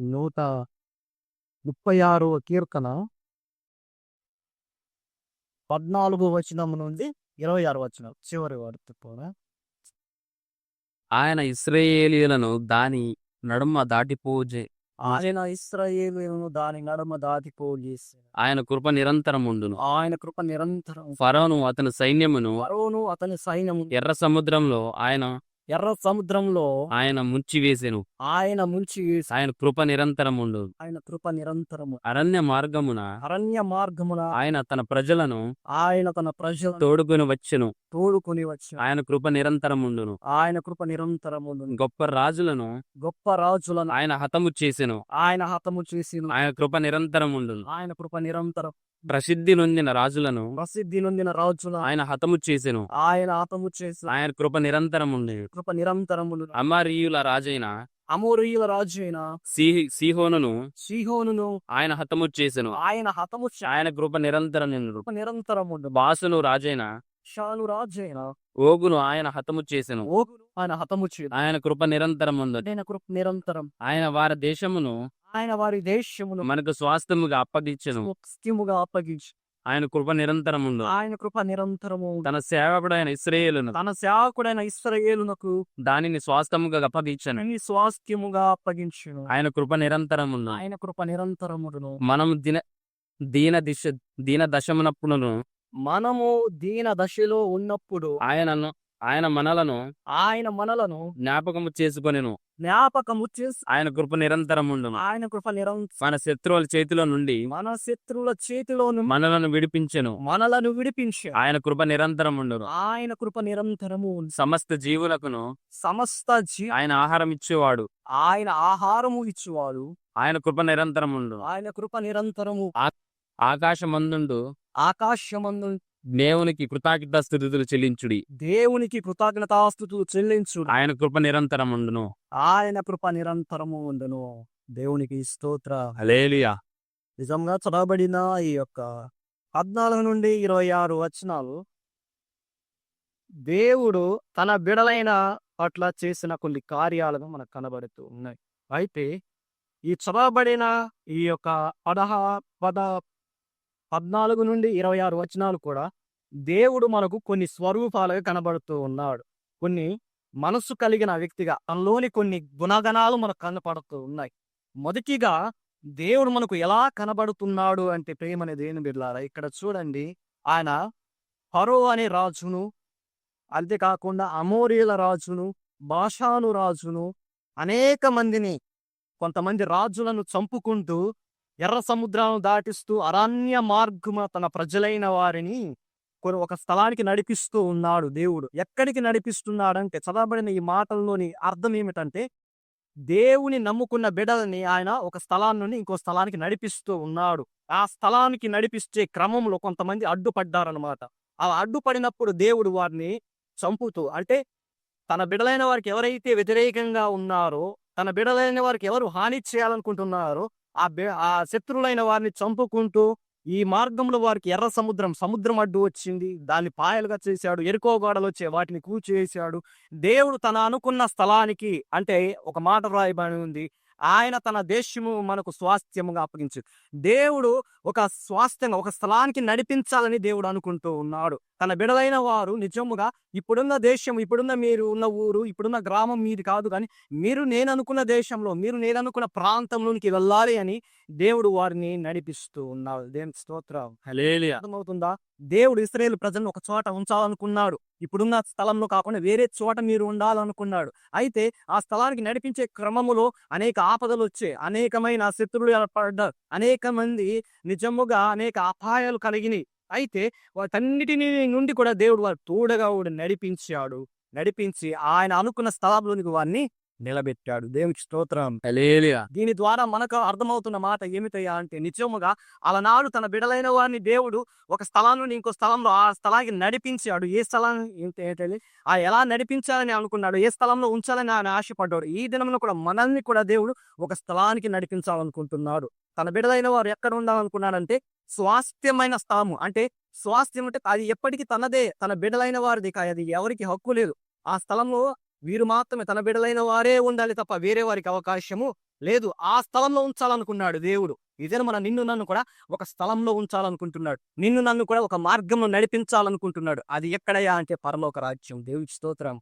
నూట ముప్పై ఆరవ కీర్తన పద్నాలుగు వచనం నుండి ఇరవై ఆరు వచనం చివరి వరకు కూడా ఆయన ఇస్రాయేలీయులను దాని నడుమ దాటిపోజే. ఆయన ఇస్రాయేలును దాని నడుమ దాటిపోజేసి ఆయన కృప నిరంతరముండును. ఆయన కృప నిరంతరం. ఫరోను అతని సైన్యమును ఫరోను అతని సైన్యం ఎర్ర సముద్రంలో ఆయన ఎర్ర సముద్రంలో ఆయన ముంచివేసెను ఆయన ముంచి ఆయన కృప నిరంతరముండు. ఆయన కృప నిరంతరము. అరణ్య మార్గమున అరణ్య మార్గమున ఆయన తన ప్రజలను ఆయన తన ప్రజలను తోడుకొని వచ్చెను. తోడుకొని వచ్చి ఆయన కృప నిరంతరముండును. ఆయన కృప నిరంతరము గొప్ప రాజులను గొప్ప రాజులను ఆయన హతము చేసెను. ఆయన హతము చేసి ఆయన కృప నిరంతరముండును. ఆయన కృప నిరంతరం ప్రసిద్ధి నొందిన రాజులను ప్రసిద్ధి నొందిన రాజుల ఆయన హతము చేసెను. ఆయన హతము చేసి ఆయన కృప నిరంతరముండి. కృప నిరంతరములు అమారీయుల రాజైన అమోరీయుల రాజు అయిన సీ సీహోనును సిహోనును ఆయన హతము చేసెను. ఆయన హతము ఆయన కృప నిరంతరం కృప నిరంతరము బాసును రాజైన షాను రాజు అయిన ఓగును ఆయన హతము చేసెను. ఓగును ఆయన హతము చే ఆయన కృప నిరంతరముందు ఆయన కృప నిరంతరం. ఆయన వారి దేశమును ఆయన వారి దేశమును మనకు స్వాస్థ్యముగా అప్పగించెను. ముఖ్యముగా అప్పగించి. ఆయన కృప నిరంతరముందు. ఆయన కృప నిరంతరము. తన సేవకుడైన ఇస్రాయేలును. తన సేవకుడైన ఇస్రాయేలునకు దానిని స్వాస్థ్యముగా అప్పగించను. స్వాస్థ్యముగా అప్పగించును. ఆయన కృప నిరంతరముందు ఆయన కృప నిరంతరమును. మనం దిన దీన దిశ దీన దశమునప్పుడును మనము దీన దశలో ఉన్నప్పుడు ఆయనను ఆయన మనలను ఆయన మనలను జ్ఞాపకము చేసుకొనెను. జ్ఞాపకము చేసి ఆయన కృప నిరంతరముండును ఆయన కృప నిరంతరం మన శత్రువుల చేతిలో నుండి మన శత్రువుల చేతిలోను మనలను విడిపించెను. మనలను విడిపించి ఆయన కృప నిరంతరముండును ఆయన కృప నిరంతరము సమస్త జీవులకును సమస్త జీ ఆయన ఆహారం ఇచ్చేవాడు. ఆయన ఆహారము ఇచ్చువాడు. ఆయన కృప నిరంతరముండు ఆయన కృప నిరంతరము ఆకాశమందుండు. ఆకాశమందు దేవునికి కృతజ్ఞత స్థుతులు చెల్లించుడి. దేవునికి కృతజ్ఞతాస్థుతులు చెల్లించు ఆయన కృప నిరంతరముండును ఆయన కృప నిరంతరము ఉండును. దేవునికి స్తోత్ర. నిజంగా చదవబడిన ఈ యొక్క పద్నాలుగు నుండి ఇరవై ఆరు వచనాలు దేవుడు తన బిడలైన పట్ల చేసిన కొన్ని కార్యాలను మనకు కనబడుతూ ఉన్నాయి. అయితే ఈ చదవబడిన ఈ యొక్క పదహా పద పద్నాలుగు నుండి ఇరవై ఆరు వచనాలు కూడా దేవుడు మనకు కొన్ని స్వరూపాలుగా కనబడుతూ ఉన్నాడు. కొన్ని మనస్సు కలిగిన వ్యక్తిగా తనలోని కొన్ని గుణగణాలు మనకు కనపడుతూ ఉన్నాయి. మొదటిగా దేవుడు మనకు ఎలా కనబడుతున్నాడు అంటే ప్రేమ అనేది ఏం బిడ్లారా ఇక్కడ చూడండి ఆయన హరో అనే రాజును అంతేకాకుండా అమోరియల రాజును బాషాను రాజును అనేక మందిని కొంతమంది రాజులను చంపుకుంటూ ఎర్ర సముద్రాలను దాటిస్తూ అరణ్య మార్గమ తన ప్రజలైన వారిని కొన్ని ఒక స్థలానికి నడిపిస్తూ ఉన్నాడు దేవుడు. ఎక్కడికి నడిపిస్తున్నాడంటే చదవబడిన ఈ మాటల్లోని అర్థం ఏమిటంటే దేవుని నమ్ముకున్న బిడలని ఆయన ఒక స్థలాన్ని నుండి ఇంకో స్థలానికి నడిపిస్తూ ఉన్నాడు. ఆ స్థలానికి నడిపిస్తే క్రమంలో కొంతమంది అడ్డుపడ్డారనమాట ఆ అడ్డుపడినప్పుడు దేవుడు వారిని చంపుతూ అంటే తన బిడలైన వారికి ఎవరైతే వ్యతిరేకంగా ఉన్నారో తన బిడలైన వారికి ఎవరు హాని చేయాలనుకుంటున్నారో ఆ బి ఆ శత్రువులైన వారిని చంపుకుంటూ ఈ మార్గంలో వారికి ఎర్ర సముద్రం సముద్రం అడ్డు వచ్చింది. దాన్ని పాయలుగా చేశాడు ఎరుకో గోడలు వచ్చే వాటిని కూల్చేశాడు. దేవుడు తన అనుకున్న స్థలానికి అంటే ఒక మాట రాయబడి ఉంది. ఆయన తన దేశము మనకు స్వాస్థ్యముగా అప్పగించు. దేవుడు ఒక స్వాస్థ్యంగా ఒక స్థలానికి నడిపించాలని దేవుడు అనుకుంటూ ఉన్నాడు. తన బిడలైన వారు నిజముగా ఇప్పుడున్న దేశం ఇప్పుడున్న మీరు ఉన్న ఊరు ఇప్పుడున్న గ్రామం మీది కాదు కానీ మీరు నేను అనుకున్న దేశంలో మీరు నేను అనుకున్న ప్రాంతంలోనికి వెళ్ళాలి అని దేవుడు వారిని నడిపిస్తూ ఉన్నాడు. దేవుని స్తోత్రం అర్థమవుతుందా? దేవుడు ఇస్రాయేల్ ప్రజలను ఒక చోట ఉంచాలనుకున్నాడు. ఇప్పుడున్న స్థలంలో కాకుండా వేరే చోట మీరు ఉండాలనుకున్నాడు. అయితే ఆ స్థలానికి నడిపించే క్రమములో అనేక ఆపదలు వచ్చాయి. అనేకమైన శత్రువులు ఏర్పడ్డారు. అనేక మంది నిజముగా అనేక అపాయాలు కలిగినాయి అయితే వాటన్నిటిని నుండి కూడా దేవుడు వారు తోడుగా నడిపించాడు. నడిపించి ఆయన అనుకున్న స్థలంలోనికి వారిని నిలబెట్టాడు. దేవునికి స్తోత్రం. దీని ద్వారా మనకు అర్థమవుతున్న మాట ఏమిటయ్యా అంటే నిజముగా అలనాడు తన బిడలైన వారిని దేవుడు ఒక స్థలం నుండి ఇంకో స్థలంలో ఆ స్థలానికి నడిపించాడు. ఏ స్థలాన్ని ఆ ఎలా నడిపించాలని అనుకున్నాడు? ఏ స్థలంలో ఉంచాలని ఆయన ఆశపడ్డాడు? ఈ దినంలో కూడా మనల్ని కూడా దేవుడు ఒక స్థలానికి నడిపించాలనుకుంటున్నాడు. తన బిడలైన వారు ఎక్కడ ఉండాలనుకున్నాడంటే స్వాస్థ్యమైన స్థలము. అంటే స్వాస్థ్యం అంటే అది ఎప్పటికీ తనదే. తన బిడలైన వారిది కాదు. అది ఎవరికి హక్కు లేదు. ఆ స్థలంలో వీరు మాత్రమే తన బిడలైన వారే ఉండాలి తప్ప వేరే వారికి అవకాశము లేదు ఆ స్థలంలో ఉంచాలనుకున్నాడు దేవుడు. ఇదే మన నిన్ను నన్ను కూడా ఒక స్థలంలో ఉంచాలనుకుంటున్నాడు. నిన్ను నన్ను కూడా ఒక మార్గంలో నడిపించాలనుకుంటున్నాడు. అది ఎక్కడయ్యా అంటే పరలోక రాజ్యం. దేవుడి స్తోత్రం.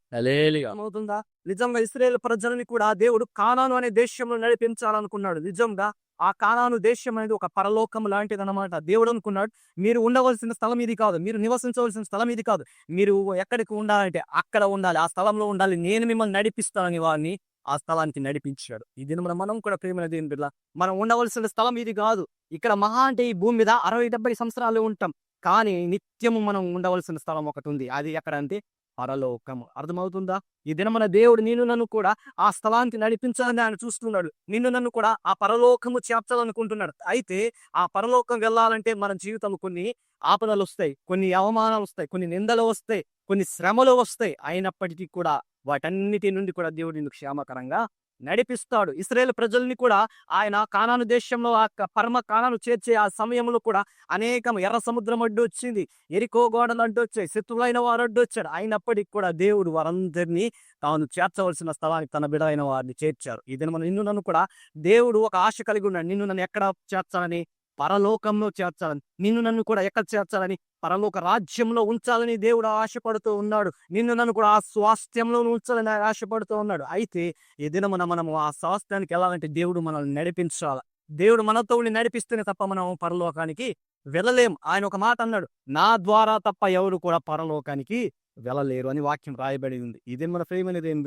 అర్థమవుతుందా? నిజంగా ఇస్రాయేల్ ప్రజలని కూడా దేవుడు కానాను అనే దేశంలో నడిపించాలనుకున్నాడు. నిజంగా ఆ కానాను దేశం అనేది ఒక పరలోకం లాంటిది అనమాట దేవుడు అనుకున్నాడు మీరు ఉండవలసిన స్థలం ఇది కాదు. మీరు నివసించవలసిన స్థలం ఇది కాదు. మీరు ఎక్కడికి ఉండాలంటే అక్కడ ఉండాలి. ఆ స్థలంలో ఉండాలి. నేను మిమ్మల్ని నడిపిస్తానని వారిని ఆ స్థలానికి నడిపించాడు. ఈ దినమున మనం కూడా ప్రేమ దేని బిడ్డ మనం ఉండవలసిన స్థలం ఇది కాదు. ఇక్కడ మహా అంటే ఈ భూమి మీద అరవై డెబ్బై సంవత్సరాలు ఉంటాం. కానీ నిత్యము మనం ఉండవలసిన స్థలం ఒకటి ఉంది. అది ఎక్కడంటే పరలోకము. అర్థమవుతుందా? ఈ దిన మన దేవుడు నిన్ను నన్ను కూడా ఆ స్థలానికి నడిపించాలని ఆయన చూస్తున్నాడు. నిన్ను నన్ను కూడా ఆ పరలోకము చేర్చాలనుకుంటున్నాడు. అయితే ఆ పరలోకం వెళ్ళాలంటే మన జీవితంలో కొన్ని ఆపదలు వస్తాయి. కొన్ని అవమానాలు వస్తాయి. కొన్ని నిందలు వస్తాయి. కొన్ని శ్రమలు వస్తాయి. అయినప్పటికీ కూడా వాటన్నిటి నుండి కూడా దేవుడు నిన్ను క్షేమకరంగా నడిపిస్తాడు. ఇస్రాయేల్ ప్రజల్ని కూడా ఆయన కానాను దేశంలో ఆ పరమ కానాను చేర్చే ఆ సమయంలో కూడా అనేకం ఎర్ర సముద్రం అడ్డు వచ్చింది. ఎరికో గోడలు అడ్డు వచ్చాయి. శత్రువులైన వారు అడ్డు వచ్చాడు అయినప్పటికీ కూడా దేవుడు వారందరినీ తాను చేర్చవలసిన స్థలానికి తన బిడైన వారిని చేర్చారు. ఇది మనం నిన్ను నన్ను కూడా దేవుడు ఒక ఆశ కలిగి ఉన్నాడు. నిన్ను నన్ను ఎక్కడ చేర్చాలని? పరలోకంలో చేర్చాలని. నిన్ను నన్ను కూడా ఎక్కడ చేర్చాలని? పరలోక రాజ్యంలో ఉంచాలని దేవుడు ఆశపడుతూ ఉన్నాడు. నిన్ను నన్ను కూడా ఆ స్వాస్థ్యంలో ఉంచాలని ఆశపడుతూ ఉన్నాడు. అయితే ఈ దినమున మనము ఆ స్వాస్థ్యానికి వెళ్ళాలంటే దేవుడు మనల్ని నడిపించాలి. దేవుడు మనతో ఉండి నడిపిస్తేనే తప్ప మనం పరలోకానికి వెళ్ళలేం. ఆయన ఒక మాట అన్నాడు నా ద్వారా తప్ప ఎవరు కూడా పరలోకానికి వెళ్ళలేరు అని వాక్యం రాయబడి ఉంది. ఇది మన ప్రేమ అనేది ఏం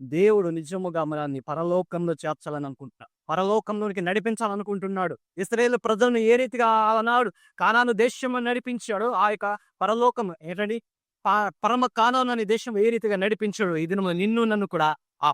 దేవుడు నిజముగా మనల్ని పరలోకంలో చేర్చాలని అనుకుంటున్నా పరలోకంలోనికి నడిపించాలనుకుంటున్నాడు. ఇస్రాయేల్ ప్రజలను ఏ రీతిగా ఆనాడు కానాను దేశం నడిపించాడో. ఆ యొక్క పరలోకం ఏంటండి? ప- పరమ కానాను అనే దేశం ఏ రీతిగా నడిపించాడు? ఇది నిన్ను నన్ను కూడా ఆ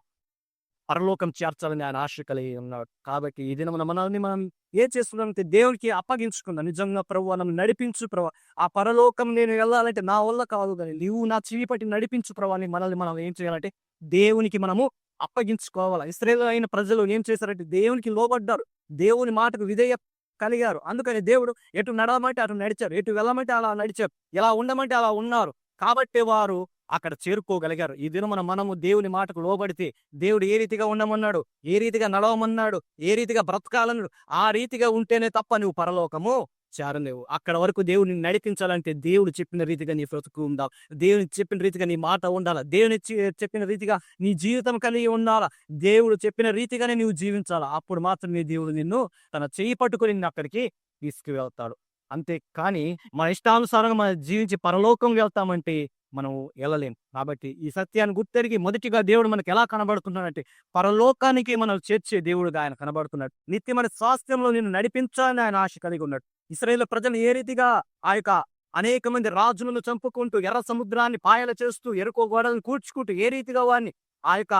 పరలోకం చేర్చాలని ఆయన ఆశ కలిగి ఉన్నాడు. కాబట్టి ఈ దినమున మనల్ని మనం ఏం చేస్తున్నామంటే దేవునికి అప్పగించుకుందాం. నిజంగా ప్రభు నన్ను నడిపించు ప్రభు. ఆ పరలోకం నేను వెళ్ళాలంటే నా వల్ల కాదు కానీ నీవు నా చెవి పట్టి నడిపించు ప్రభు అని మనల్ని మనం ఏం చేయాలంటే దేవునికి మనము అప్పగించుకోవాలి. ఇస్రాయేల్ అయిన ప్రజలు ఏం చేశారంటే దేవునికి లోబడ్డారు. దేవుని మాటకు విధేయ కలిగారు. అందుకని దేవుడు ఎటు నడవమంటే అటు నడిచారు. ఎటు వెళ్ళమంటే అలా నడిచారు. ఎలా ఉండమంటే అలా ఉన్నారు. కాబట్టి వారు అక్కడ చేరుకోగలిగారు. ఈ దినమున మనము దేవుని మాటకు లోబడితే దేవుడు ఏ రీతిగా ఉండమన్నాడు? ఏ రీతిగా నడవమన్నాడు? ఏ రీతిగా బ్రతకాలన్నాడు? ఆ రీతిగా ఉంటేనే తప్ప నువ్వు పరలోకము చేరలేవు అక్కడ వరకు దేవుని నడిపించాలంటే దేవుడు చెప్పిన రీతిగా నీ బ్రతుకు ఉండాలి. దేవుని చెప్పిన రీతిగా నీ మాట ఉండాలా. దేవుని చెప్పిన రీతిగా నీ జీవితం కలిగి ఉండాలా. దేవుడు చెప్పిన రీతిగానే నీవు జీవించాలా. అప్పుడు మాత్రం నీ దేవుడు నిన్ను తన చేయి పట్టుకుని నిన్ను అక్కడికి తీసుకువెళ్తాడు. అంతే. కానీ మన ఇష్టానుసారంగా మనం జీవించి పరలోకం వెళ్తామంటే మనం వెళ్ళలేం. కాబట్టి ఈ సత్యాన్ని గుర్తెరిగి మొదటిగా దేవుడు మనకు ఎలా కనబడుతున్నాడంటే పరలోకానికి మనం చేర్చే దేవుడుగా ఆయన కనబడుతున్నాడు. నిత్యమైన స్వాస్థ్యంలో నిన్ను నడిపించాలని ఆయన ఆశ కలిగి ఉన్నాడు. ఇస్రాయేల్ ప్రజలు ఏ రీతిగా ఆ యొక్క అనేక మంది రాజులను చంపుకుంటూ ఎర్ర సముద్రాన్ని పాయల చేస్తూ ఎరుకో గోడలను కూర్చుకుంటూ ఏ రీతిగా వారిని ఆ యొక్క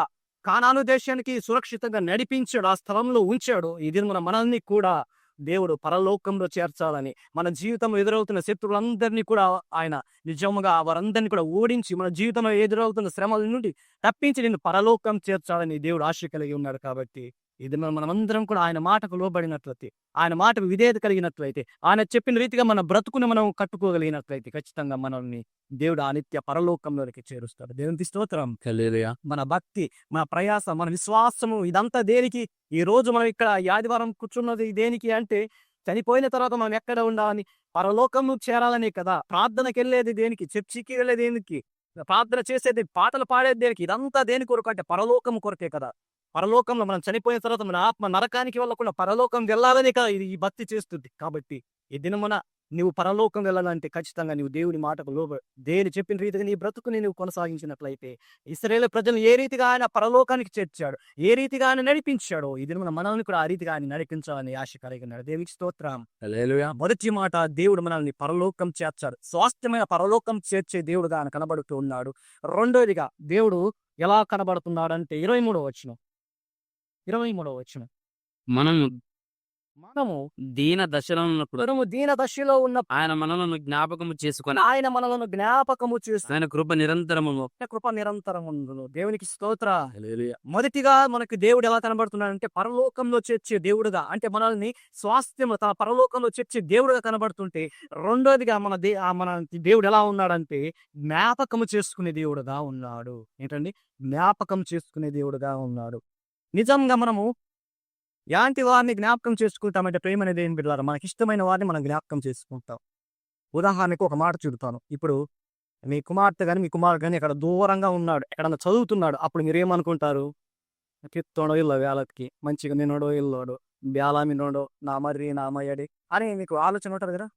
కానాను దేశానికి సురక్షితంగా నడిపించాడు ఆ స్థలంలో ఉంచాడు ఇది మన మనల్ని కూడా దేవుడు పరలోకంలో చేర్చాలని మన జీవితం ఎదురవుతున్న శత్రువులందరినీ కూడా ఆయన నిజముగా వారందరినీ కూడా ఓడించి మన జీవితంలో ఎదురవుతున్న శ్రమల నుండి తప్పించి నేను పరలోకం చేర్చాలని దేవుడు ఆశ కలిగి ఉన్నాడు కాబట్టి ఇది మనం మనమందరం కూడా ఆయన మాటకు లోబడినట్లయితే ఆయన మాటకు విధేయత కలిగినట్లయితే ఆయన చెప్పిన రీతిగా మన బ్రతుకుని మనం కట్టుకోగలిగినట్లయితే ఖచ్చితంగా మనల్ని దేవుడు ఆ నిత్య పరలోకంలోనికి చేరుస్తాడు. దేవునికి స్తోత్రం. మన భక్తి మన ప్రయాస మన విశ్వాసము ఇదంతా దేనికి? ఈ రోజు మనం ఇక్కడ ఈ ఆదివారం కూర్చున్నది దేనికి అంటే చనిపోయిన తర్వాత మనం ఎక్కడ ఉండాలని? పరలోకము చేరాలనే కదా. ప్రార్థనకి వెళ్ళేది దేనికి? చర్చికి వెళ్ళేది దేనికి? ప్రార్థన చేసేది పాటలు పాడేది దేనికి? ఇదంతా దేని కొరకు అంటే పరలోకం కొరకే కదా. పరలోకంలో మనం చనిపోయిన తర్వాత మన ఆత్మ నరకానికి వెళ్ళకుండా పరలోకం వెళ్ళాలని ఇది ఈ భక్తి చేస్తుంది. కాబట్టి ఈ దినమున నువ్వు పరలోకం వెళ్ళాలంటే ఖచ్చితంగా నువ్వు దేవుని మాటకు లోబ దేని చెప్పిన రీతిగా నీ బ్రతుకుని నువ్వు కొనసాగించినట్లయితే ఇస్రాయేల్ ప్రజలు ఏ రీతిగా ఆయన పరలోకానికి చేర్చాడు? ఏ రీతిగా ఆయన నడిపించాడో? ఇది మన మనల్ని కూడా ఆ రీతిగా ఆయన నడిపించాలని ఆశ కలిగినాడు దేవునికి స్తోత్రం. మొదటి మాట దేవుడు మనల్ని పరలోకం చేర్చాడు. స్వాస్థ్యమైన పరలోకం చేర్చే దేవుడుగా ఆయన కనబడుతూ ఉన్నాడు. రెండోదిగా దేవుడు ఎలా కనబడుతున్నాడంటే ఇరవై మూడో వచ్చిన ఇరవై మూడో వచ్చిన మనము మనము దీన దశలో ఉన్నప్పుడు మనము దీన దశలో ఉన్న ఆయన మనలను జ్ఞాపకము చేసుకొని ఆయన మనలను జ్ఞాపకము చేస్తున్న ఆయన కృప నిరంతరము కృప నిరంతరం దేవునికి స్తోత్ర. మొదటిగా మనకి దేవుడు ఎలా కనబడుతున్నాడంటే పరలోకంలో చేర్చే దేవుడుగా అంటే మనల్ని స్వాస్థ్యము తన పరలోకంలో చేర్చే దేవుడుగా కనబడుతుంటే రెండోదిగా మన దే ఆ మన దేవుడు ఎలా ఉన్నాడంటే జ్ఞాపకము చేసుకునే దేవుడుగా ఉన్నాడు. ఏంటండి? జ్ఞాపకం చేసుకునే దేవుడుగా ఉన్నాడు. నిజంగా మనము యాంటి వారిని జ్ఞాపకం చేసుకుంటామంటే ప్రేమ అనేది ఏం బిడ్డారు? మనకి ఇష్టమైన వారిని మనం జ్ఞాపకం చేసుకుంటాం. ఉదాహరణకు ఒక మాట చూడతాను. ఇప్పుడు మీ కుమార్తె కానీ మీ కుమారుడు కానీ ఇక్కడ దూరంగా ఉన్నాడు ఎక్కడన్నా చదువుతున్నాడు అప్పుడు మీరు ఏమనుకుంటారు కిత్తోడో ఇల్లు వేళకి మంచిగా నిన్నడో ఇల్లోడు బేలామినోడో నా మర్రి నా మయ్యడి అని మీకు ఆలోచన ఉంటుంది కదా?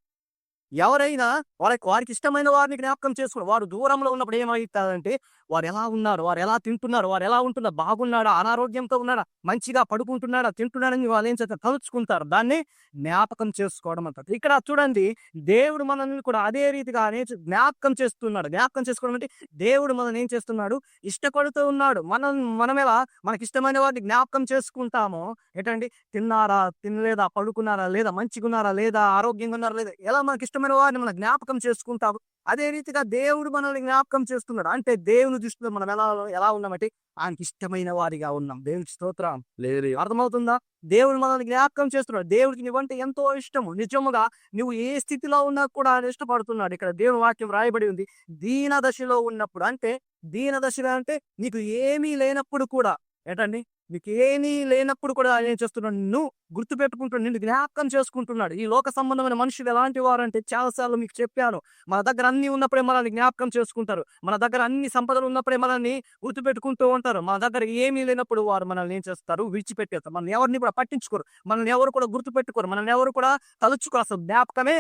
ఎవరైనా వారికి వారికి ఇష్టమైన వారిని జ్ఞాపకం చేసుకుని వారు దూరంలో ఉన్నప్పుడు ఏమవుతుందంటే వారు ఎలా ఉన్నారు? వారు ఎలా తింటున్నారు? వారు ఎలా ఉంటున్నారు బాగున్నాడా? అనారోగ్యంతో ఉన్నాడా? మంచిగా పడుకుంటున్నాడా? తింటున్నాడని వాళ్ళు ఏం చేస్తారు? తలుచుకుంటారు. దాన్ని జ్ఞాపకం చేసుకోవడం అంటారు. ఇక్కడ చూడండి దేవుడు మనల్ని కూడా అదే రీతిగా నేర్చు జ్ఞాపకం చేస్తున్నాడు. జ్ఞాపకం చేసుకోవడం అంటే దేవుడు మనల్ని ఏం చేస్తున్నాడు? ఇష్టపడుతూ ఉన్నాడు. మనం మనం ఎలా మనకి ఇష్టమైన వారిని జ్ఞాపకం చేసుకుంటామో ఏంటండి? తిన్నారా? తినలేదా? పడుకున్నారా? లేదా? మంచిగా ఉన్నారా లేదా? ఆరోగ్యంగా ఉన్నారా? లేదా? ఎలా మనకి ఇష్టమైన వారిని మనం జ్ఞాపకం చేసుకుంటాము? అదే రీతిగా దేవుడు మనల్ని జ్ఞాపకం చేస్తున్నాడు. అంటే దేవుని దృష్టిలో మనం ఎలా ఎలా ఉన్నామంటే ఆయనకి ఇష్టమైన వారిగా ఉన్నాం. దేవునికి స్తోత్రం. లేదు అర్థమవుతుందా? దేవుడు మనల్ని జ్ఞాపకం చేస్తున్నాడు. దేవుడికి నువ్వంటే ఎంతో ఇష్టము. నిజముగా నువ్వు ఏ స్థితిలో ఉన్నా కూడా ఆయన ఇష్టపడుతున్నాడు. ఇక్కడ దేవుని వాక్యం రాయబడి ఉంది. దీన దశలో ఉన్నప్పుడు అంటే దీన దశలో అంటే నీకు ఏమీ లేనప్పుడు కూడా ఏంటండి? నీకు ఏమీ లేనప్పుడు కూడా ఆయన ఏం చేస్తున్నాడు? నిన్ను గుర్తు పెట్టుకుంటున్నాడు నిన్ను జ్ఞాపకం చేసుకుంటున్నాడు. ఈ లోక సంబంధమైన మనుషులు ఎలాంటి వారు అంటే చాలాసార్లు మీకు చెప్పాను. మన దగ్గర అన్ని ఉన్నప్పుడే మనల్ని జ్ఞాపకం చేసుకుంటారు. మన దగ్గర అన్ని సంపదలు ఉన్నప్పుడే మనల్ని గుర్తు పెట్టుకుంటూ ఉంటారు. మన దగ్గర ఏమీ లేనప్పుడు వారు మనల్ని ఏం చేస్తారు? విడిచిపెట్టేస్తారు. మనం ఎవరిని కూడా పట్టించుకోరు. మనల్ని ఎవరు కూడా గుర్తు పెట్టుకోరు మనల్ని ఎవరు కూడా తలుచుకోరు. అసలు జ్ఞాపకమే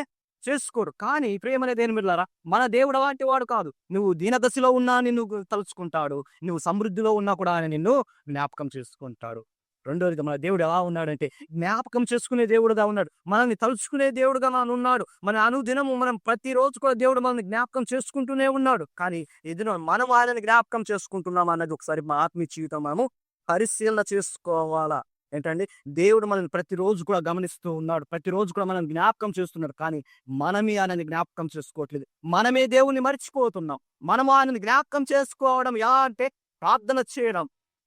చేసుకోరు. కానీ ప్రేమ అనేది ఏం బిడ్డలారా మన దేవుడు అలాంటి వాడు కాదు. నువ్వు దీనదశలో ఉన్నా నిన్ను తలుచుకుంటాడు. నువ్వు సమృద్ధిలో ఉన్నా కూడా ఆయన నిన్ను జ్ఞాపకం చేసుకుంటాడు. రెండోది మన దేవుడు ఎలా ఉన్నాడంటే జ్ఞాపకం చేసుకునే దేవుడుగా ఉన్నాడు. మనల్ని తలుచుకునే దేవుడుగా మనం ఉన్నాడు. మన అనుదినము మనం ప్రతిరోజు కూడా దేవుడు మనల్ని జ్ఞాపకం చేసుకుంటూనే ఉన్నాడు. కానీ ఎదురు మనం ఆయనని జ్ఞాపకం చేసుకుంటున్నాం అన్నది ఒకసారి మా ఆత్మీయ జీవితం మనము పరిశీలన చేసుకోవాలా. ఏంటండి దేవుడు మనల్ని ప్రతిరోజు కూడా గమనిస్తూ ఉన్నాడు. ప్రతిరోజు కూడా మనం జ్ఞాపకం చేస్తున్నాడు. కానీ మనమే ఆయనని జ్ఞాపకం చేసుకోవట్లేదు. మనమే దేవుణ్ణి మర్చిపోతున్నాం. మనము ఆయనని జ్ఞాపకం చేసుకోవడం ఎలా అంటే ప్రార్థన చేయడం.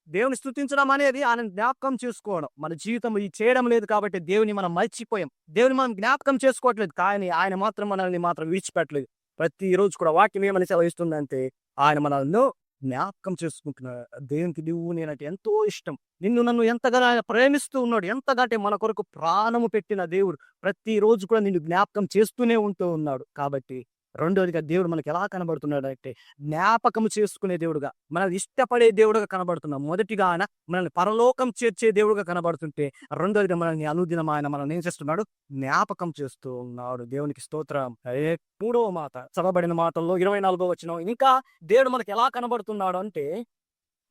దేవుని స్థుతించడం అనేది ఆయన జ్ఞాపకం చేసుకోవడం. మన జీవితం ఇది చేయడం లేదు కాబట్టి దేవుని మనం మర్చిపోయాం. దేవుని మనం జ్ఞాపకం చేసుకోవట్లేదు. కానీ ఆయన మాత్రం మనల్ని మాత్రం విడిచిపెట్టలేదు. ప్రతిరోజు కూడా వాక్యం ఏమని సెలవిస్తుందంటే ఆయన మనల్ని జ్ఞాపకం చేసుకుంటున్నాడు దేవునికి నువ్వు నేనంటే ఎంతో ఇష్టం. నిన్ను నన్ను ఎంతగా ఆయన ప్రేమిస్తూ ఉన్నాడు. ఎంతగా అంటే మన కొరకు ప్రాణము పెట్టిన దేవుడు ప్రతిరోజు కూడా నిన్ను జ్ఞాపకం చేస్తూనే ఉంటూ ఉన్నాడు. కాబట్టి రెండోదిగా దేవుడు మనకి ఎలా కనబడుతున్నాడు అంటే జ్ఞాపకం చేసుకునే దేవుడుగా మనల్ని ఇష్టపడే దేవుడుగా కనబడుతున్నాం మొదటిగా ఆయన మనల్ని పరలోకం చేర్చే దేవుడుగా కనబడుతుంటే రెండోదిగా మనల్ని అనుదినం ఆయన మనల్ని ఏం చేస్తున్నాడు? జ్ఞాపకం చేస్తూ ఉన్నాడు. దేవునికి స్తోత్రం. అదే మూడవ మాట చదవబడిన మాటల్లో ఇరవై నాలుగో వచ్చిన ఇంకా దేవుడు మనకి ఎలా కనబడుతున్నాడు అంటే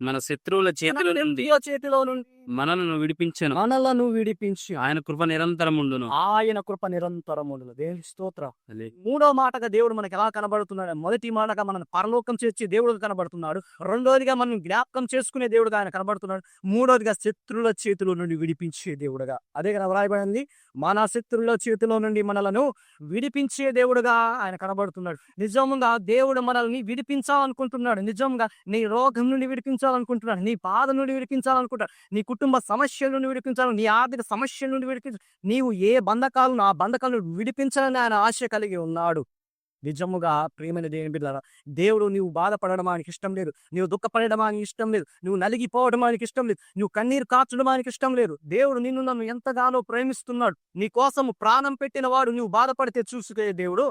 మన శత్రువుల చేతిలో నుండి చేతిలో నుండి మనలను విడిపించను. మనలను విడిపించి ఆయన కృప నిరంతరం ఉండును ఆయన కృప నిరంతరములు దేవుని స్తోత్రం. మూడో మాటగా దేవుడు మనకి ఎలా కనబడుతున్నాడు మొదటి మాటగా మనం పరలోకం చేర్చి దేవుడుగా కనబడుతున్నాడు. రెండోదిగా మనం జ్ఞాపకం చేసుకునే దేవుడుగా ఆయన కనబడుతున్నాడు. మూడోదిగా శత్రుల చేతిలో నుండి విడిపించే దేవుడుగా. అదే కదా వ్రాయబడింది మన శత్రుల చేతిలో నుండి మనలను విడిపించే దేవుడుగా ఆయన కనబడుతున్నాడు. నిజంగా దేవుడు మనల్ని విడిపించాలనుకుంటున్నాడు. నిజంగా నీ రోగం నుండి విడిపించాలనుకుంటున్నాడు నీ బాధ నుండి విడిపించాలనుకుంటాడు నీ కుటుంబ సమస్యల నుండి విడిపించాలని నీ ఆర్థిక సమస్యల నుండి విడిపించ నీవు ఏ బంధకాలను ఆ బంధకాలను విడిపించాలని ఆయన ఆశ కలిగి ఉన్నాడు. నిజముగా ప్రేమైన దేవుని బిడ్డలారా దేవుడు నీవు బాధపడడం ఆయనకి ఇష్టం లేదు. నువ్వు దుఃఖపడడం ఆయనకి ఇష్టం లేదు. నువ్వు నలిగిపోవడం ఆయనకి ఇష్టం లేదు. నువ్వు కన్నీరు కార్చడం ఆయనకి ఇష్టం లేదు. దేవుడు నిన్ను నన్ను ఎంతగానో ప్రేమిస్తున్నాడు. నీ కోసం ప్రాణం పెట్టిన వాడు నువ్వు బాధపడితే చూసుకునే దేవుడు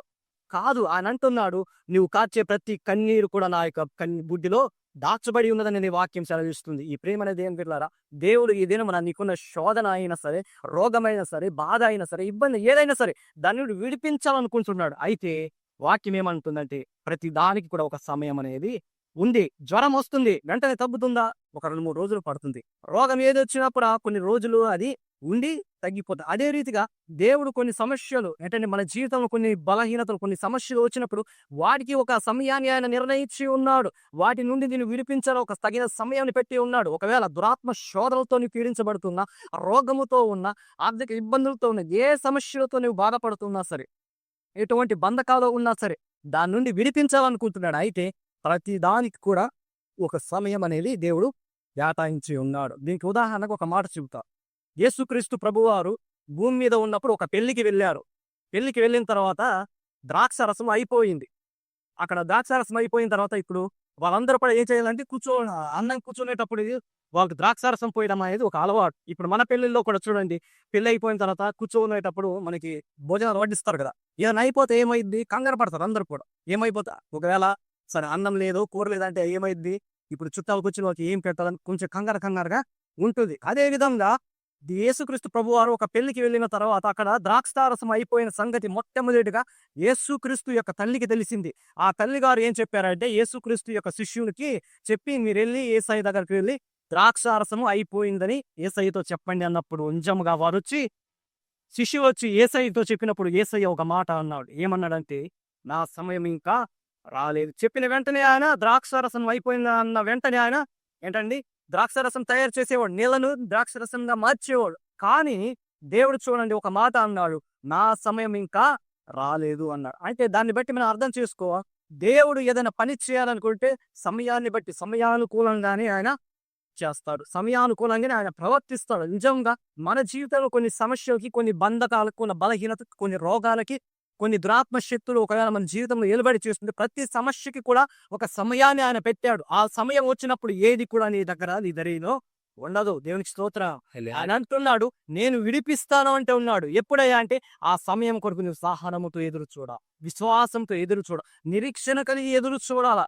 కాదు. ఆయన అంటున్నాడు నువ్వు కార్చే ప్రతి కన్నీరు కూడా నా యొక్క కన్ని బుడ్డిలో దాచబడి ఉన్నదని నీ వాక్యం సెలవిస్తుంది. ఈ ప్రేమ అనేది ఏం పిల్లారా దేవుడు ఈ దినం మన నీకున్న శోధన అయినా సరే రోగమైనా సరే బాధ అయినా సరే ఇబ్బంది ఏదైనా సరే దాన్ని విడిపించాలనుకుంటున్నాడు. అయితే వాక్యం ఏమంటుందంటే ప్రతి దానికి కూడా ఒక సమయం అనేది ఉంది. జ్వరం వస్తుంది వెంటనే తగ్గుతుందా? ఒక రెండు మూడు రోజులు పడుతుంది. రోగం ఏది వచ్చినప్పుడు కొన్ని రోజులు అది ఉండి తగ్గిపోతుంది అదే రీతిగా దేవుడు కొన్ని సమస్యలు ఏంటంటే మన జీవితంలో కొన్ని బలహీనతలు కొన్ని సమస్యలు వచ్చినప్పుడు వాటికి ఒక సమయాన్ని ఆయన నిర్ణయించి ఉన్నాడు. వాటి నుండి నేను విడిపించాలి ఒక తగిన సమయాన్ని పెట్టి ఉన్నాడు. ఒకవేళ దురాత్మ శోధనలతో నీవు పీడించబడుతున్నా రోగముతో ఉన్న ఆర్థిక ఇబ్బందులతో ఉన్న ఏ సమస్యలతో నువ్వు బాధపడుతున్నా సరే ఎటువంటి బంధకాలు ఉన్నా సరే దాని నుండి విడిపించాలనుకుంటున్నాడు. అయితే ప్రతి దానికి కూడా ఒక సమయం అనేది దేవుడు కేటాయించి ఉన్నాడు. దీనికి ఉదాహరణకు ఒక మాట చెబుతా. యేసుక్రీస్తు ప్రభువారు భూమి మీద ఉన్నప్పుడు ఒక పెళ్ళికి వెళ్ళారు. పెళ్ళికి వెళ్ళిన తర్వాత ద్రాక్షరసం అయిపోయింది. అక్కడ ద్రాక్షరసం అయిపోయిన తర్వాత ఇప్పుడు వాళ్ళందరూ కూడా ఏం చేయాలంటే కూర్చో అన్నం కూర్చునేటప్పుడు ఇది వాళ్ళకి ద్రాక్షారసం పోయడం అనేది ఒక అలవాటు. ఇప్పుడు మన పెళ్ళిల్లో కూడా చూడండి పెళ్ళి అయిపోయిన తర్వాత కూర్చోనేటప్పుడు మనకి భోజనాలు వడ్డిస్తారు కదా. ఏదైనా అయిపోతే ఏమైంది కంగారు పడతారు అందరు కూడా. ఏమైపోతా? ఒకవేళ సరే అన్నం లేదు కూర లేదంటే ఏమైంది ఇప్పుడు చుట్టాలకు వచ్చిన వాళ్ళకి ఏం పెట్టాలని కొంచెం కంగారు కంగారుగా ఉంటుంది. అదే విధంగా ది యేసుక్రీస్తు ప్రభువారు ఒక పెళ్ళికి వెళ్ళిన తర్వాత అక్కడ ద్రాక్షారసం అయిపోయిన సంగతి మొట్టమొదటిగా యేసుక్రీస్తు యొక్క తల్లికి తెలిసింది. ఆ తల్లి గారు ఏం చెప్పారంటే యేసుక్రీస్తు యొక్క శిష్యునికి చెప్పి మీరు వెళ్ళి ఏసఐ దగ్గరికి వెళ్ళి ద్రాక్షారసము అయిపోయిందని ఏసఐతో చెప్పండి అన్నప్పుడు ఉంజముగా వారు వచ్చి శిష్యు వచ్చి ఏసఐతో చెప్పినప్పుడు ఏసయ్య ఒక మాట అన్నాడు. ఏమన్నాడంటే నా సమయం ఇంకా రాలేదు. చెప్పిన వెంటనే ఆయన ద్రాక్షారసం అయిపోయింది? అన్న వెంటనే ఆయన ఏంటండి? ద్రాక్ష రసం తయారు చేసేవాడు నీళ్ళను ద్రాక్షారసంగా మార్చేవాడు. కానీ దేవుడు చూడండి ఒక మాట అన్నాడు నా సమయం ఇంకా రాలేదు అన్నాడు. అంటే దాన్ని బట్టి మనం అర్థం చేసుకో దేవుడు ఏదైనా పని చేయాలనుకుంటే సమయాన్ని బట్టి సమయానుకూలంగానే ఆయన చేస్తాడు. సమయానుకూలంగానే ఆయన ప్రవర్తిస్తాడు. నిజంగా మన జీవితంలో కొన్ని సమస్యలకి కొన్ని బంధకాలకు కొన్ని బలహీనతకి కొన్ని రోగాలకి కొన్ని దురాత్మ శక్తులు ఒకవేళ మన జీవితంలో ఏలుబడి చేస్తుంటే ప్రతి సమస్యకి కూడా ఒక సమయాన్ని ఆయన పెట్టాడు. ఆ సమయం వచ్చినప్పుడు ఏది కూడా నీ దగ్గర నీ దరిలో ఉండదు. దేవునికి స్తోత్రం. ఆయన అంటున్నాడు నేను విడిపిస్తాను అంటే ఉన్నాడు. ఎప్పుడయ్యా అంటే ఆ సమయం కొరకు నువ్వు సహనముతో ఎదురు చూడ విశ్వాసంతో ఎదురు చూడ నిరీక్షణ కలిగి ఎదురు చూడాల.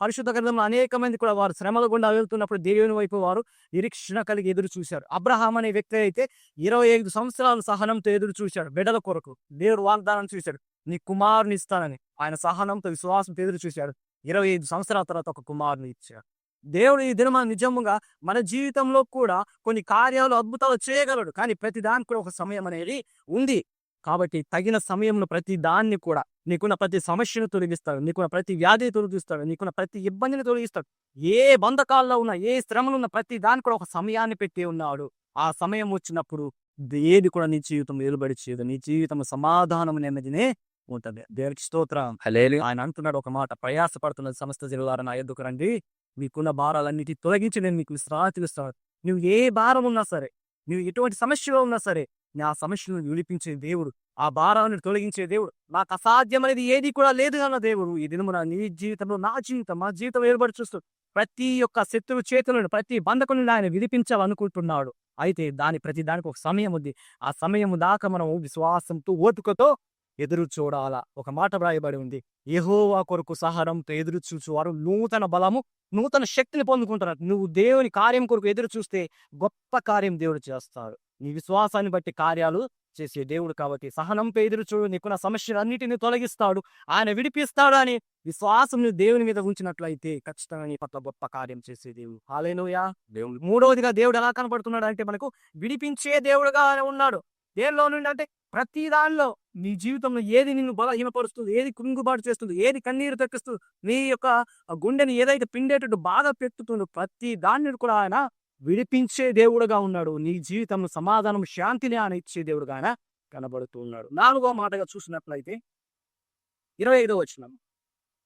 పరిశుద్ధ గ్రంథంలో అనేక మంది కూడా వారు శ్రమల గుండా వెళ్తున్నప్పుడు దేవుని వైపు వారు నిరీక్షణ కలిగి ఎదురు చూశారు. అబ్రహాం అనే వ్యక్తి అయితే ఇరవై ఐదు సంవత్సరాల సహనంతో ఎదురు చూశాడు. బిడ్డల కొరకు దేవుడు వాగ్దానం చూశాడు. నీ కుమారుని ఇస్తానని. ఆయన సహనంతో విశ్వాసంతో ఎదురు చూశాడు. ఇరవై ఐదు సంవత్సరాల తర్వాత ఒక కుమారుని ఇచ్చాడు. దేవుడు ఈ దినమా నిజముగా మన జీవితంలో కూడా కొన్ని కార్యాలు అద్భుతాలు చేయగలడు. కానీ ప్రతి దానికి కూడా ఒక సమయం అనేది ఉంది. కాబట్టి తగిన సమయంలో ప్రతి దాన్ని కూడా నీకున్న ప్రతి సమస్యను తొలగిస్తాడు. నీకున్న ప్రతి వ్యాధిని తొలగిస్తాడు. నీకున్న ప్రతి ఇబ్బందిని తొలగిస్తాడు. ఏ బంధకాల్లో ఉన్న ఏ శ్రమలు ఉన్న ప్రతి దానికి కూడా ఒక సమయాన్ని పెట్టి ఉన్నాడు. ఆ సమయం వచ్చినప్పుడు ఏది కూడా నీ జీవితం వెలుబడి చేయదు. నీ జీవితం సమాధానం నెమ్మదినే ఉంటుంది. దేవుడికి స్తోత్రం. ఆయన అంటున్నాడు ఒక మాట. ప్రయాసపడుతున్న సమస్త జిల్లాల నా ఎద్దుకు రండి. మీకున్న భారాలన్నిటి తొలగించి నేను మీకు విశ్రాంతి ఇస్తాను. నువ్వు ఏ భారం ఉన్నా సరే నువ్వు ఎటువంటి సమస్యలో ఉన్నా సరే నా సమస్యను విడిపించే దేవుడు ఆ భారాన్ని తొలగించే దేవుడు. నాకు అసాధ్యం అనేది ఏది కూడా లేదు అన్న దేవుడు ఈ దినమున నీ జీవితంలో నా జీవితం మా జీవితం ఏర్పడి చూస్తూ ప్రతి ఒక్క శత్రువు చేతులను ప్రతి బంధకుని ఆయన విధిపించాలనుకుంటున్నాడు అయితే దాని ప్రతి దానికి ఒక సమయం ఉంది. ఆ సమయం దాకా మనం విశ్వాసంతో ఓపికతో ఎదురు చూడాలా. ఒక మాట వ్రాయబడి ఉంది. ఏహోవా కొరకు సహనంతో ఎదురు చూచువారు నూతన బలము నూతన శక్తిని పొందుకుంటున్నారు. నువ్వు దేవుని కార్యం కొరకు ఎదురు చూస్తే గొప్ప కార్యం దేవుడు చేస్తారు నీ విశ్వాసాన్ని బట్టి కార్యాలు చేసే దేవుడు కాబట్టి సహనంపై ఎదురు చూడు నీకున్న సమస్యలన్నిటిని తొలగిస్తాడు. ఆయన విడిపిస్తాడు అని విశ్వాసం దేవుని మీద ఉంచినట్లయితే ఖచ్చితంగా నీ పట్ల గొప్ప కార్యం చేసే దేవుడు. హాలేనుయా దేవుడు. మూడవదిగా దేవుడు ఎలా కనపడుతున్నాడు అంటే మనకు విడిపించే దేవుడుగా ఆయన ఉన్నాడు. దేనిలో నుండి అంటే ప్రతి దానిలో నీ జీవితంలో ఏది నిన్ను బలహీనపరుస్తుంది ఏది కుంగుబాటు చేస్తుంది ఏది కన్నీరు తెక్కిస్తుంది నీ యొక్క గుండెని ఏదైతే పిండేటట్టు బాధ పెట్టుతుందో ప్రతి దాన్ని కూడా ఆయన విడిపించే దేవుడుగా ఉన్నాడు. నీ జీవితంలో సమాధానం శాంతిని ఆయన ఇచ్చే దేవుడుగా ఆయన కనబడుతూ ఉన్నాడు. నాలుగో మాటగా చూసినట్లయితే ఇరవై ఐదో వచ్చిన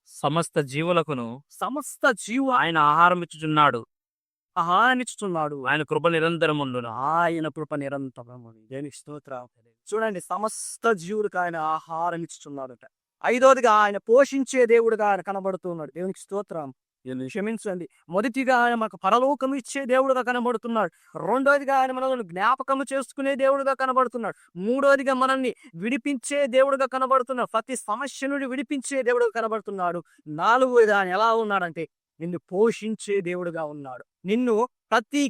సమస్త జీవులకును సమస్త జీవ ఆయన ఆహారం ఇచ్చుచున్నాడు. ఆహారమిస్తున్నాడు ఆయన కృప నిరంతరం ఆయన కృప నిరంతరం దేనికి స్తోత్రం చూడండి సమస్త జీవులకు ఆయన ఆహారం ఇస్తున్నాడట ఐదోదిగా ఆయన పోషించే దేవుడుగా ఆయన కనబడుతున్నాడు దేవునికి స్తోత్రం? క్షమించండి. మొదటిగా ఆయన మనకు పరలోకం ఇచ్చే దేవుడుగా కనబడుతున్నాడు. రెండోదిగా ఆయన మనల్ని జ్ఞాపకం చేసుకునే దేవుడుగా కనబడుతున్నాడు. మూడోదిగా మనల్ని విడిపించే దేవుడుగా కనబడుతున్నాడు. ప్రతి సమస్య నుండి విడిపించే దేవుడుగా కనబడుతున్నాడు. నాలుగోది ఆయన ఎలా ఉన్నాడంటే నిన్ను పోషించే దేవుడుగా ఉన్నాడు. నిన్ను ప్రతి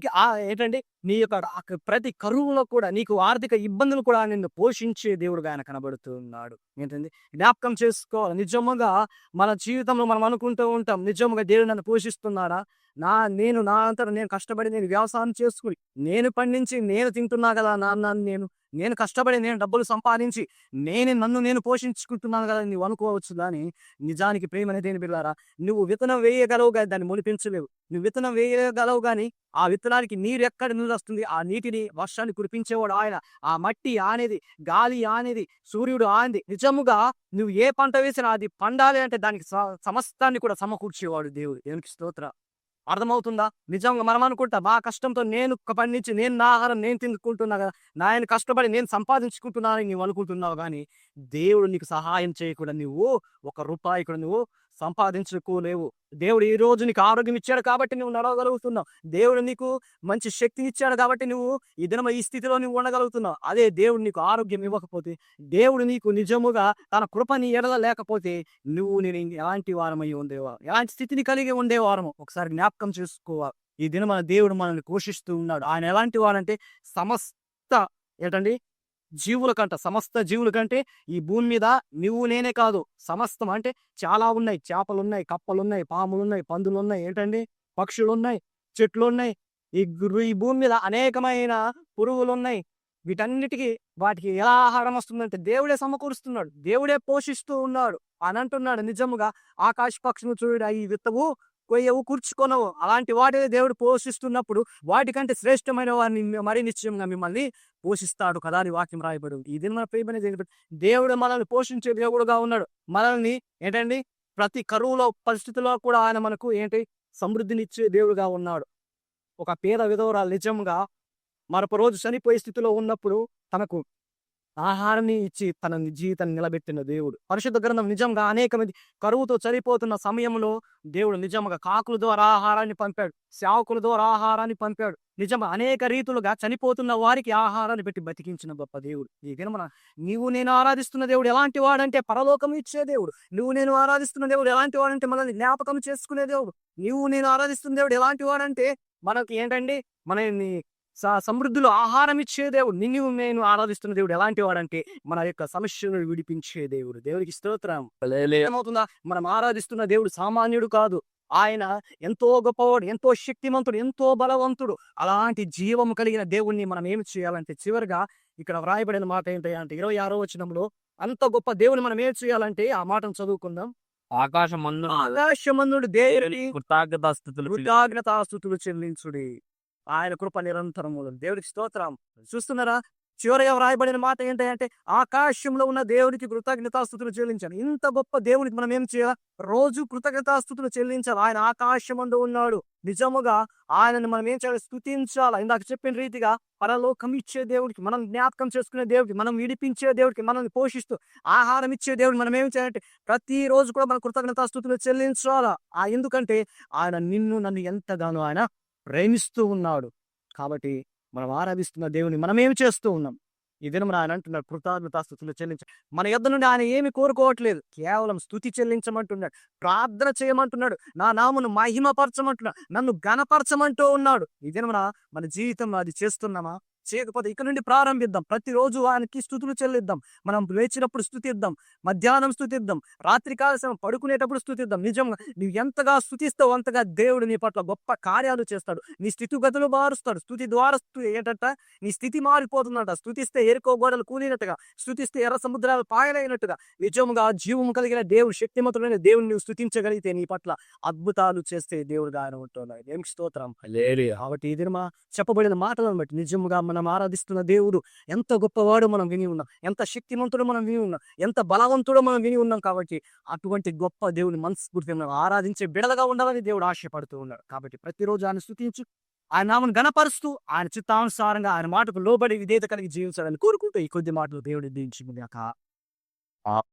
ఏంటంటే నీ యొక్క ప్రతి కరువులో కూడా నీకు ఆర్థిక ఇబ్బందులు కూడా నిన్ను పోషించే దేవుడుగా ఆయన కనబడుతున్నాడు. ఏంటండి ఏంటంటే జ్ఞాపకం చేసుకోవాలి. నిజముగా మన జీవితంలో మనం అనుకుంటూ ఉంటాం నిజముగా దేవుడు నన్ను పోషిస్తున్నాడా? నా నేను నా అంతా నేను కష్టపడి నేను వ్యవసాయం చేసుకుని నేను పండించి నేను తింటున్నా కదా నాన్న నేను నేను కష్టపడి నేను డబ్బులు సంపాదించి నేను నన్ను నేను పోషించుకుంటున్నాను కదా నువ్వు అనుకోవచ్చు కానీ నిజానికి ప్రేమ అనేది దేని బిళ్ళారా నువ్వు విత్తనం వేయగలవు కానీ దాన్ని మొలిపించలేవు నువ్వు విత్తనం వేయగలవు గాని ఆ విత్తనానికి నీరు ఎక్కడి నుండి వస్తుంది ఆ నీటిని వర్షాన్ని కురిపించేవాడు ఆయన. ఆ మట్టి ఆనేది గాలి ఆనేది సూర్యుడు ఆనేది నిజముగా నువ్వు ఏ పంట వేసినా అది పండాలి అంటే దానికి సమస్తాన్ని కూడా సమకూర్చేవాడు దేవుడు. దేవునికి స్తోత్ర. అర్థమవుతుందా? నిజంగా మనం అనుకుంటా మా కష్టంతో నేను పండించి నేను నా ఆహారం నేను తినుకుంటున్నా కదా నాయన కష్టపడి నేను సంపాదించుకుంటున్నానని నువ్వు అనుకుంటున్నావు కానీ దేవుడు నీకు సహాయం చేయకుండా నువ్వు ఒక రూపాయి కూడా నువ్వు సంపాదించుకోలేవు దేవుడు ఈ రోజు నీకు ఆరోగ్యం ఇచ్చాడు కాబట్టి నువ్వు నడవగలుగుతున్నావు. దేవుడు నీకు మంచి శక్తిని ఇచ్చాడు కాబట్టి నువ్వు ఈ దినం ఈ స్థితిలో నువ్వు ఉండగలుగుతున్నావు. అదే దేవుడు నీకు ఆరోగ్యం ఇవ్వకపోతే దేవుడు నీకు నిజముగా తన కృపని ఎడల లేకపోతే నువ్వు నేను ఎలాంటి వారమై ఉండేవా? ఎలాంటి స్థితిని కలిగి ఉండేవారము ఒకసారి జ్ఞాపకం చేసుకోవాలి ఈ దినం మన దేవుడు మనల్ని పోషిస్తూ ఉన్నాడు. ఆయన ఎలాంటి వారంటే సమస్త ఏంటండి? జీవుల కంట సమస్త జీవుల కంటే ఈ భూమి మీద నువ్వు నేనే కాదు. సమస్తం అంటే చాలా ఉన్నాయి. చేపలు ఉన్నాయి కప్పలు ఉన్నాయి పాములు ఉన్నాయి పందులు ఉన్నాయి ఏంటండి? పక్షులు ఉన్నాయి చెట్లు ఉన్నాయి ఈ ఈ భూమి మీద అనేకమైన పురుగులు ఉన్నాయి వీటన్నిటికీ వాటికి ఎలా ఆహారం వస్తుందంటే దేవుడే సమకూరుస్తున్నాడు. దేవుడే పోషిస్తూ ఉన్నాడు. అని అంటున్నాడు నిజముగా ఆకాశ పక్షులు చూడ ఈ విత్తవు కొయ్యవు కూర్చుకొనవు. అలాంటి వాటిని దేవుడు పోషిస్తున్నప్పుడు వాటికంటే శ్రేష్టమైన వారిని మరి నిశ్చయంగా మిమ్మల్ని పోషిస్తాడు కదా అని వాక్యం రాయబడు ఇది మన ప్రేమనే దేవుడు మనల్ని పోషించే దేవుడుగా ఉన్నాడు. మనల్ని ఏంటండి? ప్రతి కరువులో పరిస్థితుల్లో కూడా ఆయన మనకు ఏంటి? సమృద్ధినిచ్చే దేవుడుగా ఉన్నాడు. ఒక పేద విధవరాలు నిజంగా మరొక రోజు చనిపోయే స్థితిలో ఉన్నప్పుడు తనకు ఆహారాన్ని ఇచ్చి తన జీవితాన్ని నిలబెట్టిన దేవుడు. పరిశుద్ధ గ్రంథం నిజంగా అనేక మంది కరువుతో చనిపోతున్న సమయంలో దేవుడు నిజంగా కాకుల ద్వారా ఆహారాన్ని పంపాడు సేవకుల ద్వారా ఆహారాన్ని పంపాడు. నిజంగా అనేక రీతులుగా చనిపోతున్న వారికి ఆహారాన్ని పెట్టి బతికించిన గొప్ప దేవుడు. ఈ దినమన నీవు నేను ఆరాధిస్తున్న దేవుడు ఎలాంటి వాడంటే పరలోకం ఇచ్చే దేవుడు. నువ్వు నేను ఆరాధిస్తున్న దేవుడు ఎలాంటి వాడంటే మనల్ని జ్ఞాపకం చేసుకునే దేవుడు. నువ్వు నేను ఆరాధిస్తున్న దేవుడు ఎలాంటి వాడంటే మనకి ఏంటండి? మనల్ని సమృద్ధిలో ఆహారం ఇచ్చే దేవుడు. నిన్ను నేను ఆరాధిస్తున్న దేవుడు ఎలాంటి వాడంటే మన యొక్క సమస్యలను విడిపించే దేవుడు. దేవుడికి స్తోత్రం. ఏమవుతుందా? మనం ఆరాధిస్తున్న దేవుడు సామాన్యుడు కాదు. ఆయన ఎంతో గొప్పవాడు ఎంతో శక్తిమంతుడు ఎంతో బలవంతుడు. అలాంటి జీవము కలిగిన దేవుణ్ణి మనం ఏమి చేయాలంటే చివరిగా ఇక్కడ వ్రాయబడిన మాట ఏంటి అంటే ఇరవై ఆరో వచనంలో అంత గొప్ప దేవుని మనం ఏం చేయాలంటే ఆ మాటను చదువుకుందాం. ఆకాశం మందు ఆకాశమందుడు దేవుని కృతజ్ఞతాస్థుతులు కృతజ్ఞతాస్తుతులు చెల్లించుడి. ఆయన కృప నిరంతరము దేవుడికి స్తోత్రం చూస్తున్నారా? చివరిగా వ్రాయబడిన మాట ఏంటంటే ఆకాశంలో ఉన్న దేవునికి కృతజ్ఞతాస్థుతులు చెల్లించాలి ఇంత గొప్ప దేవునికి మనం ఏం చేయాలి? రోజు కృతజ్ఞతాస్థుతులు చెల్లించాలి. ఆయన ఆకాశమందు ఉన్నాడు. నిజముగా ఆయనను మనం ఏం చేయాలి? స్థుతించాలి ఇందాక చెప్పిన రీతిగా పరలోకం ఇచ్చే దేవుడికి మనం జ్ఞాపకం చేసుకునే దేవుడికి మనం విడిపించే దేవుడికి మనల్ని పోషిస్తూ ఆహారం ఇచ్చే దేవుడికి మనం ఏం చేయాలంటే ప్రతిరోజు కూడా మన కృతజ్ఞతాస్థుతులు చెల్లించాలా? ఎందుకంటే ఆయన నిన్ను నన్ను ఎంతగానో ఆయన ప్రేమిస్తూ ఉన్నాడు. కాబట్టి మనం ఆరాధిస్తున్న దేవుని మనమేమి చేస్తూ ఉన్నాం? ఈ దినం ఆయన అంటున్నాడు కృతజ్ఞతాస్తుతులు చెల్లించ మన యొద్ నుండి ఆయన ఏమి కోరుకోవట్లేదు. కేవలం స్థుతి చెల్లించమంటున్నాడు ప్రార్థన చేయమంటున్నాడు నా నామును మహిమపరచమంటున్నాడు నన్ను గణపరచమంటూ ఉన్నాడు. ఈ దినమున మన జీవితం అది చేస్తున్నామా? చేయకపోతే ఇక్కడ నుండి ప్రారంభిద్దాం. ప్రతిరోజు ఆయనకి స్థుతులు చెల్లిద్దాం. మనం లేచినప్పుడు స్థుతిద్దాం. మధ్యాహ్నం స్థుతిద్దాం. రాత్రి కాలసం పడుకునేటప్పుడు స్థుతిద్దాం. నిజంగా నువ్వు ఎంతగా స్థుతిస్తావు అంతగా దేవుడు నీ పట్ల గొప్ప కార్యాలు చేస్తాడు. నీ స్థితిగతులు మారుస్తాడు. స్థుతి ద్వారా ఏంటంట? నీ స్థితి మారిపోతుందంట. స్థుతిస్తే ఎరుకో గోడలు కూలినట్టుగా స్థుతిస్తే ఎర్ర సముద్రాలు పాయలైనట్టుగా నిజముగా జీవము కలిగిన దేవుడు శక్తిమంతుడైన దేవుని నువ్వు స్థుతించగలిగితే నీ పట్ల అద్భుతాలు చేస్తే దేవుడుగా ఆయన ఉంటున్నాడు. ఏం స్తోత్రం? కాబట్టి ఈ దినమా చెప్పబడిన మాటలను బట్టి నిజముగా మనం ఆరాధిస్తున్న దేవుడు. ఎంత గొప్పవాడు మనం విని ఉన్నాం. ఎంత శక్తివంతుడు మనం విని ఉన్నాం. ఎంత బలవంతుడో మనం విని ఉన్నాం కాబట్టి అటువంటి గొప్ప దేవుని మనస్ఫూర్తి మనం ఆరాధించే బిడలగా ఉండాలని దేవుడు ఆశపడుతూ ఉన్నాడు. కాబట్టి ప్రతిరోజు ఆయన స్థుతించు ఆయన నామను గణపరుస్తూ ఆయన చిత్తానుసారంగా ఆయన మాటకు లోబడి విధేయత కలిగి జీవించాలని కోరుకుంటూ ఈ కొద్ది మాటలు దేవుడి దించి